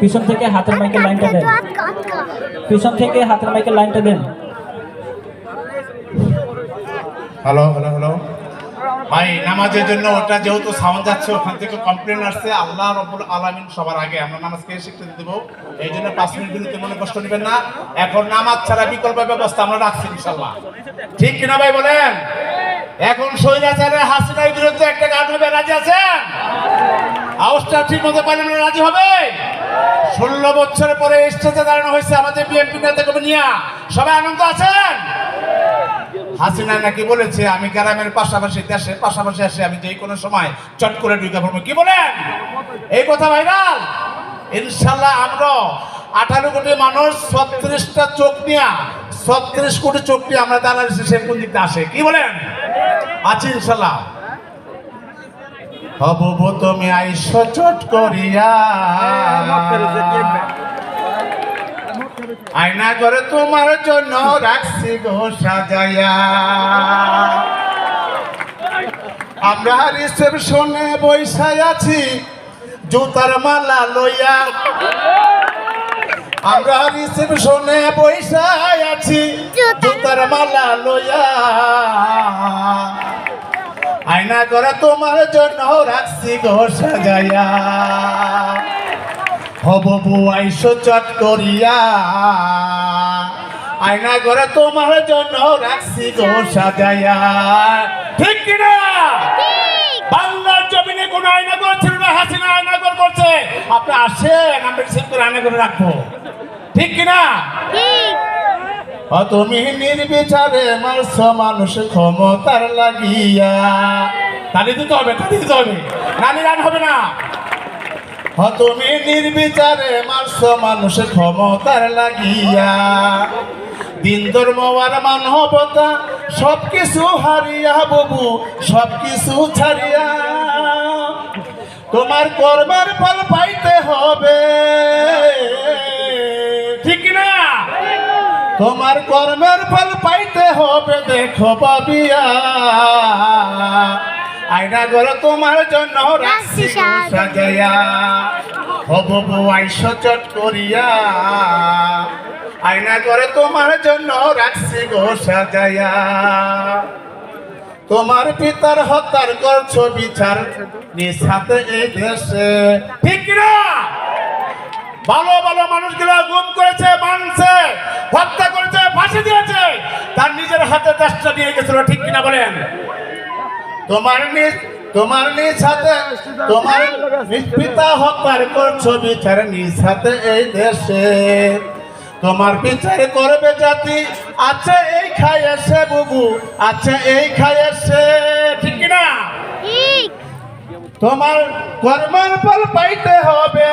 পিছন থেকে হাতের মাইকের লাইনটা দেন। পিছন থেকে হাতের মাইকের লাইনটা দেন। Hello hello hello. ভাই নামাজের জন্য ওটা যেহেতু সাউন্ড যাচ্ছে ওখান থেকে কমপ্লেন আসছে। আল্লাহ রব্বুল আলামিন সবার আগে আমরা নামাজকে স্বীকৃতি দেবো। এই জন্য পাঁচ মিনিট বিরতি মনে কষ্ট নেবেন না। এখন নামাজ ছাড়া বিকল্প ব্যবস্থা আমরা রাখছি ইনশাল্লাহ ঠিক কিনা ভাই বলেন? এখন সৈরাচারের হাসিনার বিরুদ্ধে একটা গান হবে রাজি আছেন? আউসটা ঠিক মতো পাইলেন না, রাজি হবে? ষোলো বছর পরে স্টেজে দাঁড়ানো হয়েছে আমাদের বিএনপি নেতা কর্মী নিয়ে। সবাই আনন্দ আছেন? হাসিনা নাকি বলেছে, আমি গ্রামের পাশাপাশি দেশের পাশাপাশি আসে, আমি যে কোনো সময় চট করে ঢুকে পড়ব। কি বলেন? এই কথা ভাইরাল। ইনশাল্লাহ আমরা আঠারো কোটি মানুষ ছত্রিশটা চোখ নিয়ে, ছত্রিশ কোটি চোখ নিয়ে আমরা দাঁড়াচ্ছি সে কোন দিকটা আসে? কি বলেন? আছি ইনশাল্লাহ হব তুমি আইস চট করিয়া। আয়না করে তোমার জন্য রাখছি গো সাজাইয়া। আমরা রিসেপশনে বৈশাই আছি জুতার মালা লইয়া। আমরা রিসেপশনে বৈশাই আছি জুতার মালা লইয়া। আয়না করে তোমার জন্য রাখছি গো সাজাইয়া। হব বুয়াইশো চট করিয়া। আয়না করে তোমার জন্য রাখছি গো সাজাইয়া। ঠিক কিনা? বাংলার জমিনে কোন আয়না করছিল না হাসিনা আয়না করে করছে। আপনি আসেন আমরা রিসিভ করে আয়না করে রাখব। ঠিক কিনা? তুমি নির্বিচারে মারছ মানুষ ক্ষমতার লাগিয়া। তালি দিতে হবে তালি দিতে হবে। নানি রান হবে না। তুমি নির্বিচারে মারছ মানুষ ক্ষমতার লাগিয়া। দিন ধর্ম আর মানবতা সব কিছু হারিয়া বাবু সব কিছু ছাড়িয়া। তোমার কর্মের ফল পাইতে হবে। ঠিক না? তোমার কর্মের ফল পাইতে হবে, দেখো বাবিয়া আয়না গড় তোমার জন্য রাখছি সাজাইয়া হব আইসো চট করিয়া। আয়না করে তোমার জন্য রাখছি গো সাজাইয়া তোমার পিতার হত্যার করছ বিচার নিঃসাতে এই দেশে। ঠিক না ভালো ভালো মানুষগুলো গুম করেছে মানছে হত্যা করেছে ফাঁসি দিয়েছে। তার নিজের হাতে দেশটা নিয়ে গেছিল ঠিক কিনা বলেন? তোমার নিজ তোমার নিজ হাতে তোমার পিতা হত্যার করছ বিচার নিজ হাতে এই দেশে। তোমার বিচার করবে জাতি। আছে এই খাইয়েছে বুবু আছে এই ঠিক কিনা ঠিক। তোমার কর্মের ফল পাইতে হবে।